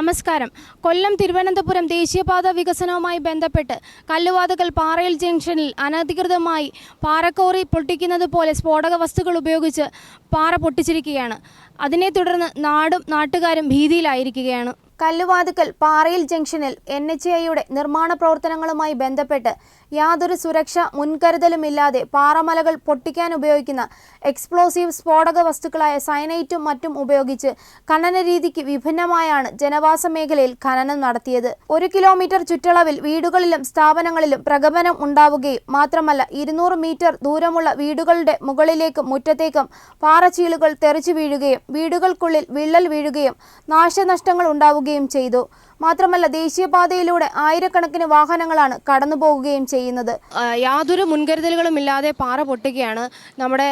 നമസ്കാരം. കൊല്ലം തിരുവനന്തപുരം ദേശീയപാത വികസനവുമായി ബന്ധപ്പെട്ട് കല്ലുവാതുക്കൽ പാറയിൽ ജംഗ്ഷനിൽ അനധികൃതമായി പാറക്കോറി പൊട്ടിക്കുന്നത് പോലെ സ്ഫോടക വസ്തുക്കൾ ഉപയോഗിച്ച് പാറ പൊട്ടിച്ചിരിക്കുകയാണ്. അതിനെ തുടർന്ന് നാടും നാട്ടുകാരും ഭീതിയിലായിരിക്കുകയാണ്. കല്ലുവാതുക്കൽ പാറയിൽ ജംഗ്ഷനിൽ എൻ എച്ച് ഐയുടെ നിർമ്മാണ പ്രവർത്തനങ്ങളുമായി ബന്ധപ്പെട്ട് യാതൊരു സുരക്ഷാ മുൻകരുതലുമില്ലാതെ പാറമലകൾ പൊട്ടിക്കാൻ ഉപയോഗിക്കുന്ന എക്സ്പ്ലോസീവ് സ്ഫോടക വസ്തുക്കളായ സയനൈറ്റും മറ്റും ഉപയോഗിച്ച് ഖനന രീതിക്ക് വിഭിന്നമായാണ് ജനവാസ മേഖലയിൽ ഖനനം നടത്തിയത്. ഒരു കിലോമീറ്റർ ചുറ്റളവിൽ വീടുകളിലും സ്ഥാപനങ്ങളിലും പ്രകമ്പനം ഉണ്ടാവുകയും മാത്രമല്ല ഇരുന്നൂറ് മീറ്റർ ദൂരമുള്ള വീടുകളുടെ മുകളിലേക്കും മുറ്റത്തേക്കും പാറച്ചീളുകൾ തെറിച്ചു വീഴുകയും വീടുകൾക്കുള്ളിൽ വിള്ളൽ വീഴുകയും നാശനഷ്ടങ്ങൾ ഉണ്ടാവുകയും ചെയ്തു. മാത്രമല്ല ദേശീയപാതയിലൂടെ ആയിരക്കണക്കിന് വാഹനങ്ങളാണ് കടന്നു പോകുകയും ചെയ്യുന്നത് യാതൊരു മുൻകരുതലുകളും ഇല്ലാതെ പാറ പൊട്ടുകയാണ് നമ്മുടെ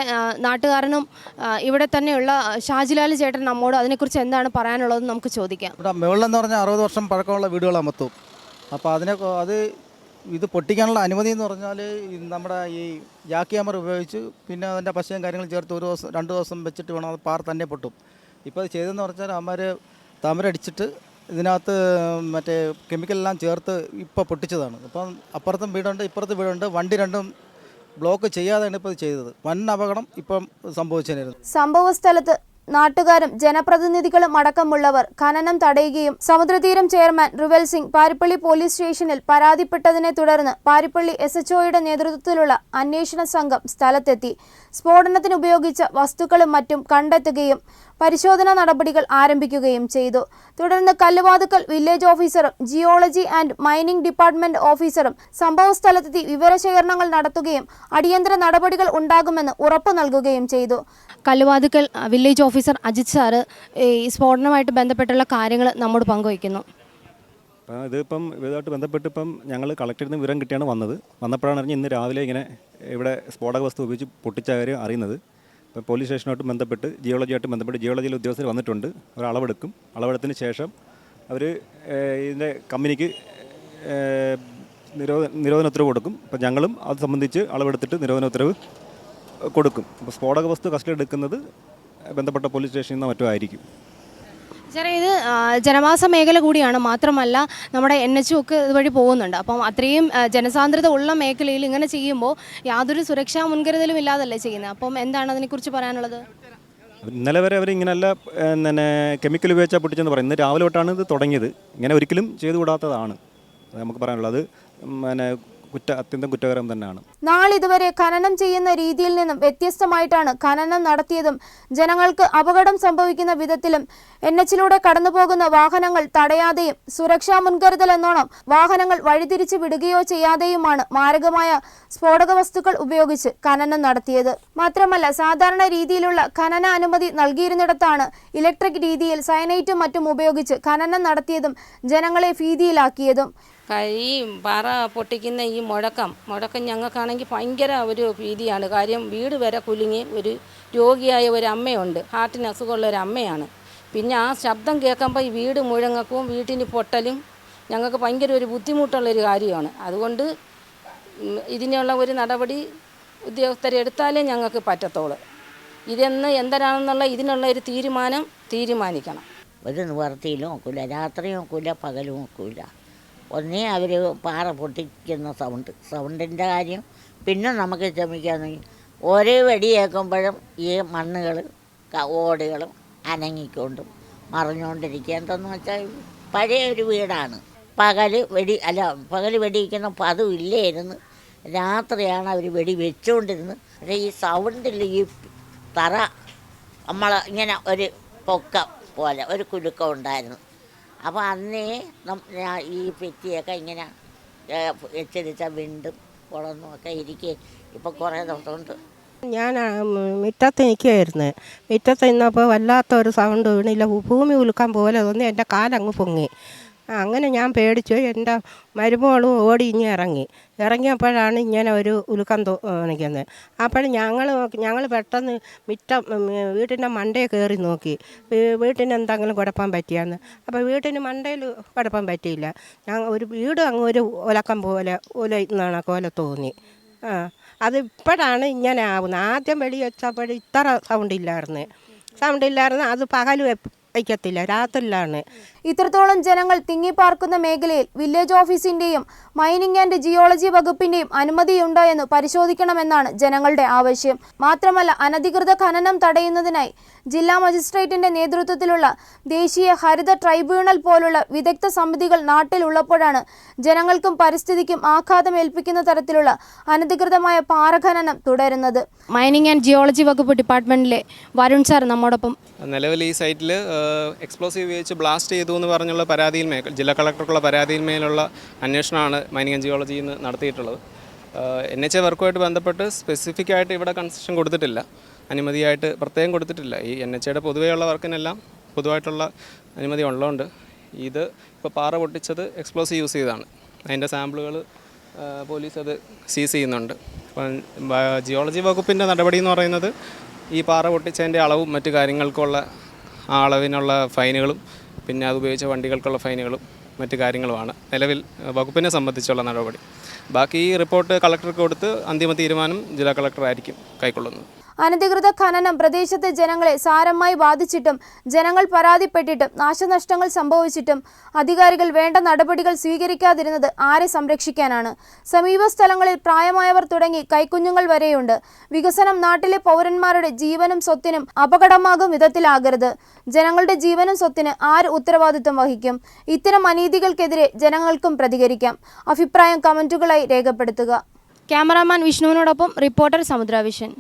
നാട്ടുകാരനും ഇവിടെ തന്നെയുള്ള ഷാജിലാൽ ചേട്ടൻ നമ്മോട് അതിനെക്കുറിച്ച് എന്താണ് പറയാനുള്ളത് നമുക്ക് ചോദിക്കാം. ഇവിടെ മുകളിലെന്ന് പറഞ്ഞാൽ അറുപത് വർഷം പഴക്കമുള്ള വീടുകളാണ് മൊത്തം അപ്പോൾ അതിനെ അത് ഇത് പൊട്ടിക്കാനുള്ള അനുമതി എന്ന് പറഞ്ഞാൽ നമ്മുടെ ഈ ജാക്കി അമർ ഉപയോഗിച്ച് പിന്നെ അതിന്റെ പശയും കാര്യങ്ങളും ചേർത്ത് ഒരു ദിവസം രണ്ട് ദിവസം വെച്ചിട്ട് വേണം അത് പാറ തന്നെ പൊട്ടും. ഇപ്പോൾ അത് ചെയ്തതെന്ന് പറഞ്ഞാൽ അമ്മമാർ തമരടിച്ചിട്ട് ഇതിനകത്ത് മറ്റേ കെമിക്കലെല്ലാം ചേർത്ത് ഇപ്പോൾ പൊട്ടിച്ചതാണ്. അപ്പം അപ്പുറത്തും വീടുണ്ട് ഇപ്പുറത്തും വീടുണ്ട്. വണ്ടി രണ്ടും ബ്ലോക്ക് ചെയ്യാതെയാണ് ഇപ്പോൾ ചെയ്തത്. വൻ അപകടം ഇപ്പം സംഭവിച്ചതിനായിരുന്നു സംഭവസ്ഥലത്ത് നാട്ടുകാരും ജനപ്രതിനിധികളും അടക്കമുള്ളവർ ഖനനം തടയുകയും സമുദ്രതീരം ചെയർമാൻ റുവൽ സിംഗ് പാരിപ്പള്ളി പോലീസ് സ്റ്റേഷനിൽ പരാതിപ്പെട്ടതിനെ തുടർന്ന് പാരിപ്പള്ളി എസ് എച്ച്ഒയുടെ നേതൃത്വത്തിലുള്ള അന്വേഷണ സംഘം സ്ഥലത്തെത്തി. സ്ഫോടനത്തിന് ഉപയോഗിച്ച വസ്തുക്കളും മറ്റും കണ്ടെത്തുകയും പരിശോധനാ നടപടികൾ ആരംഭിക്കുകയും ചെയ്തു. തുടർന്ന് കല്ലുവാതുക്കൽ വില്ലേജ് ഓഫീസറും ജിയോളജി ആൻഡ് മൈനിംഗ് ഡിപ്പാർട്ട്മെന്റ് ഓഫീസറും സംഭവസ്ഥലത്തെത്തി വിവരശേഖരണങ്ങൾ നടത്തുകയും അടിയന്തര നടപടികൾ ഉണ്ടാകുമെന്ന് ഉറപ്പു നൽകുകയും ചെയ്തു. Kalluvathukkal village officer Ajith sir ഈ സ്ഫോടനവുമായിട്ട് ബന്ധപ്പെട്ടുള്ള കാര്യങ്ങൾ നമ്മോട് പങ്കുവയ്ക്കുന്നു. അപ്പോൾ ഇതിപ്പം ഇതുമായിട്ട് ബന്ധപ്പെട്ട് ഇപ്പം ഞങ്ങൾ കളക്ടറിൽ നിന്ന് വിവരം കിട്ടിയാണ് വന്നത്. വന്നപ്പോഴാണ് അറിഞ്ഞ് ഇന്ന് രാവിലെ ഇങ്ങനെ ഇവിടെ സ്ഫോടക വസ്തു ഉപയോഗിച്ച് പൊട്ടിച്ച കാര്യം അറിയുന്നത്. പോലീസ് സ്റ്റേഷനുമായിട്ട് ബന്ധപ്പെട്ട് ജിയോളജിയായിട്ട് ബന്ധപ്പെട്ട് ജിയോളജിയിൽ ഉദ്യോഗസ്ഥർ വന്നിട്ടുണ്ട്. അവർ അളവെടുക്കും. അളവെടുത്തിന് ശേഷം അവർ ഇതിന്റെ കമ്പനിക്ക് നിരോധന നിരോധ നിരോധന ഉത്തരവ് കൊടുക്കും. അപ്പോൾ ഞങ്ങളും അത് സംബന്ധിച്ച് അളവെടുത്തിട്ട് നിരോധന ഉത്തരവ് കൊടുക്കും. അപ്പോൾ സ്ഫോടക വസ്തു കസ്റ്റഡി എടുക്കുന്നത് ബന്ധപ്പെട്ട പോലീസ് സ്റ്റേഷനിൽ നിന്നോ മറ്റോ ആയിരിക്കും. സാറേ ഇത് ജനവാസ മേഖല കൂടിയാണ്. മാത്രമല്ല നമ്മുടെ എൻ എച്ച് ഒക്കെ ഇതുവഴി പോകുന്നുണ്ട്. അപ്പം അത്രയും ജനസാന്ദ്രത ഉള്ള മേഖലയിൽ ഇങ്ങനെ ചെയ്യുമ്പോൾ യാതൊരു സുരക്ഷാ മുൻകരുതലും ഇല്ലാതല്ലേ ചെയ്യുന്നത്? അപ്പം എന്താണ് അതിനെക്കുറിച്ച് പറയാനുള്ളത്? ഇന്നലെ വരെ അവർ ഇങ്ങനെയല്ല പിന്നെ കെമിക്കൽ ഉപയോഗിച്ചാൽ പൊട്ടിച്ചെന്ന് പറയും. ഇന്ന് രാവിലെ തൊട്ടാണ് ഇത് തുടങ്ങിയത്. ഇങ്ങനെ ഒരിക്കലും ചെയ്തു കൂടാത്തതാണ് നമുക്ക് പറയാനുള്ളത്. പിന്നെ കുറ്റ അത്യന്തം കുറ്റകരം തന്നെയാണ്. നാളിതുവരെ ഖനനം ചെയ്യുന്ന രീതിയിൽ നിന്നും വ്യത്യസ്തമായിട്ടാണ് ഖനനം നടത്തിയതും ജനങ്ങൾക്ക് അപകടം സംഭവിക്കുന്ന വിധത്തിലും എൻ എച്ചിലൂടെ കടന്നുപോകുന്ന വാഹനങ്ങൾ തടയാതെയും സുരക്ഷാ മുൻകരുതൽ എന്നോണം വാഹനങ്ങൾ വഴിതിരിച്ചു വിടുകയോ ചെയ്യാതെയുമാണ് മാരകമായ സ്ഫോടക വസ്തുക്കൾ ഉപയോഗിച്ച് ഖനനം നടത്തിയത്. മാത്രമല്ല സാധാരണ രീതിയിലുള്ള ഖനന അനുമതി നൽകിയിരുന്നിടത്താണ് ഇലക്ട്രിക് രീതിയിൽ സയനൈറ്റും മറ്റും ഉപയോഗിച്ച് ഖനനം നടത്തിയതും ജനങ്ങളെ ഭീതിയിലാക്കിയതും. ഈ പാറ പൊട്ടിക്കുന്ന ഈ മുഴക്കം. മുഴക്കം ഞങ്ങൾക്കാണെങ്കിൽ ഭയങ്കര ഒരു ഭീതിയാണ്. കാര്യം വീട് വരെ കുലുങ്ങി ഒരു രോഗിയായ ഒരു അമ്മയുണ്ട്. ഹാർട്ടിന് അസുഖമുള്ള ഒരു അമ്മയാണ്. പിന്നെ ആ ശബ്ദം കേൾക്കുമ്പോൾ ഈ വീട് മുഴങ്ങക്കും വീട്ടിന് പൊട്ടലും ഞങ്ങൾക്ക് ഭയങ്കര ഒരു ബുദ്ധിമുട്ടുള്ളൊരു കാര്യമാണ്. അതുകൊണ്ട് ഇതിനുള്ള ഒരു നടപടി ഉദ്യോഗസ്ഥരെടുത്താലേ ഞങ്ങൾക്ക് പറ്റത്തുള്ളൂ. ഇതെന്ന് എന്തരാണെന്നുള്ള ഇതിനുള്ള ഒരു തീരുമാനം തീരുമാനിക്കണം. ഒരു നിവർത്തിയിലും ഒക്കില്ല. രാത്രിയും ഒക്കില്ല പകലും ഒക്കില്ല. ഒന്നേ അവർ പാറ പൊട്ടിക്കുന്ന സൗണ്ട് സൗണ്ടിന്റെ കാര്യം പിന്നെ നമുക്ക് ക്ഷമിക്കാമെങ്കിൽ ഒരേ വെടി കേൾക്കുമ്പോഴും ഈ മണ്ണുകൾ ഓടുകളും അനങ്ങിക്കൊണ്ടും മറിഞ്ഞുകൊണ്ടിരിക്കുക എന്തെന്ന് വെച്ചാൽ പഴയ ഒരു വീടാണ്. പകൽ വെടി അല്ല പകൽ വെടിയിക്കുന്ന പതും ഇല്ലായിരുന്നു. രാത്രിയാണ് അവർ വെടി വെച്ചുകൊണ്ടിരുന്നത് പക്ഷേ ഈ സൗണ്ടിൽ ഈ തറ നമ്മൾ ഇങ്ങനെ ഒരു പൊക്കം പോലെ ഒരു കുലുക്കം ഉണ്ടായിരുന്നു. അപ്പോൾ അന്നേ ഈ പെറ്റിയൊക്കെ ഇങ്ങനെ എച്ചരിച്ച വിണ്ടും കുളന്നും ഒക്കെ ഇരിക്കെ കുറേ ദിവസമുണ്ട് ഞാൻ ആ, നിൽക്കുകയായിരുന്നു മുറ്റത്ത് മുറ്റത്ത് നിന്നപ്പോൾ വല്ലാത്തൊരു സൗണ്ട് വീണില്ല. ഭൂമി ഉലുക്കാൻ പോലെ തോന്നി. എന്റെ കാലങ്ങ് പൊങ്ങി. അങ്ങനെ ഞാൻ പേടിച്ചു. എന്റെ മരുമോളും ഓടി ഇനി ഇറങ്ങി. ഇറങ്ങിയപ്പോഴാണ് ഇങ്ങനെ ഒരു ഉലുക്കം തോന്നിക്കുന്നത് അപ്പോൾ ഞങ്ങൾ ഞങ്ങൾ പെട്ടെന്ന് മിറ്റം വീട്ടിന്റെ മണ്ടയിൽ കയറി നോക്കി. വീട്ടിന് എന്തെങ്കിലും കുഴപ്പം പറ്റിയാന്ന്. അപ്പോൾ വീട്ടിന് മണ്ടയിൽ കുഴപ്പം പറ്റിയില്ല. ഞങ്ങൾ ഒരു വീട് അങ്ങ് ഒരു ഒലക്കം പോലെ ഒല എന്നാണ് പോലെ തോന്നി. ആ അത് ഇപ്പോഴാണ് ഇങ്ങനെ ആവുന്നത്. ആദ്യം വെളി വെച്ചപ്പോൾ ഇത്ര സൗണ്ട് ഇല്ലായിരുന്നു സൗണ്ട് ഇല്ലായിരുന്നു അത് പകലും വയ്ക്കത്തില്ല. രാത്രിയിലാണ്. ഇത്രത്തോളം ജനങ്ങൾ തിങ്ങിപ്പാർക്കുന്ന മേഖലയിൽ വില്ലേജ് ഓഫീസിന്റെയും മൈനിങ് ആൻഡ് ജിയോളജി വകുപ്പിന്റെയും അനുമതിയുണ്ടോ എന്ന് പരിശോധിക്കണമെന്നാണ് ജനങ്ങളുടെ ആവശ്യം. മാത്രമല്ല അനധികൃത ഖനനം തടയുന്നതിനായി ജില്ലാ മജിസ്ട്രേറ്റിന്റെ നേതൃത്വത്തിലുള്ള ദേശീയ ഹരിത ട്രൈബ്യൂണൽ പോലുള്ള വിദഗ്ധ സമിതികൾ നാട്ടിലുള്ളപ്പോഴാണ് ജനങ്ങൾക്കും പരിസ്ഥിതിക്കും ആഘാതം ഏൽപ്പിക്കുന്ന തരത്തിലുള്ള അനധികൃതമായ പാറഖനനം തുടരുന്നത്. മൈനിങ് ആൻഡ് ജിയോളജി വകുപ്പ് ഡിപ്പാർട്ട്മെന്റിലെ വരുൺ സാർ നമ്മോടൊപ്പം. നിലവിൽ ഈ സൈറ്റിൽ എക്സ്പ്ലോസീവ് ഉപയോഗിച്ച് ബ്ലാസ്റ്റ് ചെയ്തു എന്ന് പറഞ്ഞുള്ള പരാതിയിന്മേൽ ജില്ലാ കളക്ടർക്കുള്ള പരാതിയിന്മേലുള്ള അന്വേഷണമാണ് മൈനിങ് ജിയോളജിയിൽ നിന്ന് നടത്തിയിട്ടുള്ളത്. എൻ എച്ച് എ വർക്കുമായിട്ട് ബന്ധപ്പെട്ട് സ്പെസിഫിക് ആയിട്ട് ഇവിടെ കൺസെഷൻ കൊടുത്തിട്ടില്ല. അനുമതിയായിട്ട് പ്രത്യേകം കൊടുത്തിട്ടില്ല. ഈ എൻ എച്ച് എയുടെ പൊതുവെയുള്ള വർക്കിനെല്ലാം പൊതുവായിട്ടുള്ള അനുമതി ഉള്ളതുകൊണ്ട് ഇത് ഇപ്പോൾ പാറ പൊട്ടിച്ചത് എക്സ്പ്ലോസീവ് യൂസ് ചെയ്താണ് അതിന്റെ സാമ്പിളുകൾ പോലീസ് അത് സീസ് ചെയ്യുന്നുണ്ട്. അപ്പം ജിയോളജി വകുപ്പിന്റെ നടപടി എന്ന് പറയുന്നത് ഈ പാറ പൊട്ടിച്ചതിന്റെ അളവും മറ്റു കാര്യങ്ങൾക്കുള്ള ആ അളവിനുള്ള ഫൈനുകളും പിന്നെ അത് ഉപയോഗിച്ച വണ്ടികൾക്കുള്ള ഫൈനുകളും മറ്റു കാര്യങ്ങളുമാണ്. നിലവിൽ വകുപ്പിനെ സംബന്ധിച്ചുള്ള നടപടി. ബാക്കി ഈ റിപ്പോർട്ട് കളക്ടർക്ക് കൊടുത്ത് അന്തിമ തീരുമാനം ജില്ലാ കളക്ടറായിരിക്കും കൈക്കൊള്ളുന്നത്. അനധികൃത ഖനനം പ്രദേശത്തെ ജനങ്ങളെ സാരമായി ബാധിച്ചിട്ടും ജനങ്ങൾ പരാതിപ്പെട്ടിട്ടും നാശനഷ്ടങ്ങൾ സംഭവിച്ചിട്ടും അധികാരികൾ വേണ്ട നടപടികൾ സ്വീകരിക്കാതിരുന്നത് ആരെ സംരക്ഷിക്കാനാണ്? സമീപ സ്ഥലങ്ങളിൽ പ്രായമായവർ തുടങ്ങി കൈക്കുഞ്ഞുങ്ങൾ വരെയുണ്ട്. വികസനം നാട്ടിലെ പൗരന്മാരുടെ ജീവനും സ്വത്തിനും അപകടമാകും വിധത്തിലാകരുത്. ജനങ്ങളുടെ ജീവനും സ്വത്തിന് ആര് ഉത്തരവാദിത്വം വഹിക്കും? ഇത്തരം അനീതികൾക്കെതിരെ ജനങ്ങൾക്കും പ്രതികരിക്കാം. അഭിപ്രായം കമന്റുകളായി രേഖപ്പെടുത്തുക. ക്യാമറാമാൻ വിഷ്ണുവിനോടൊപ്പം റിപ്പോർട്ടർ സമുദ്ര വിഷൻ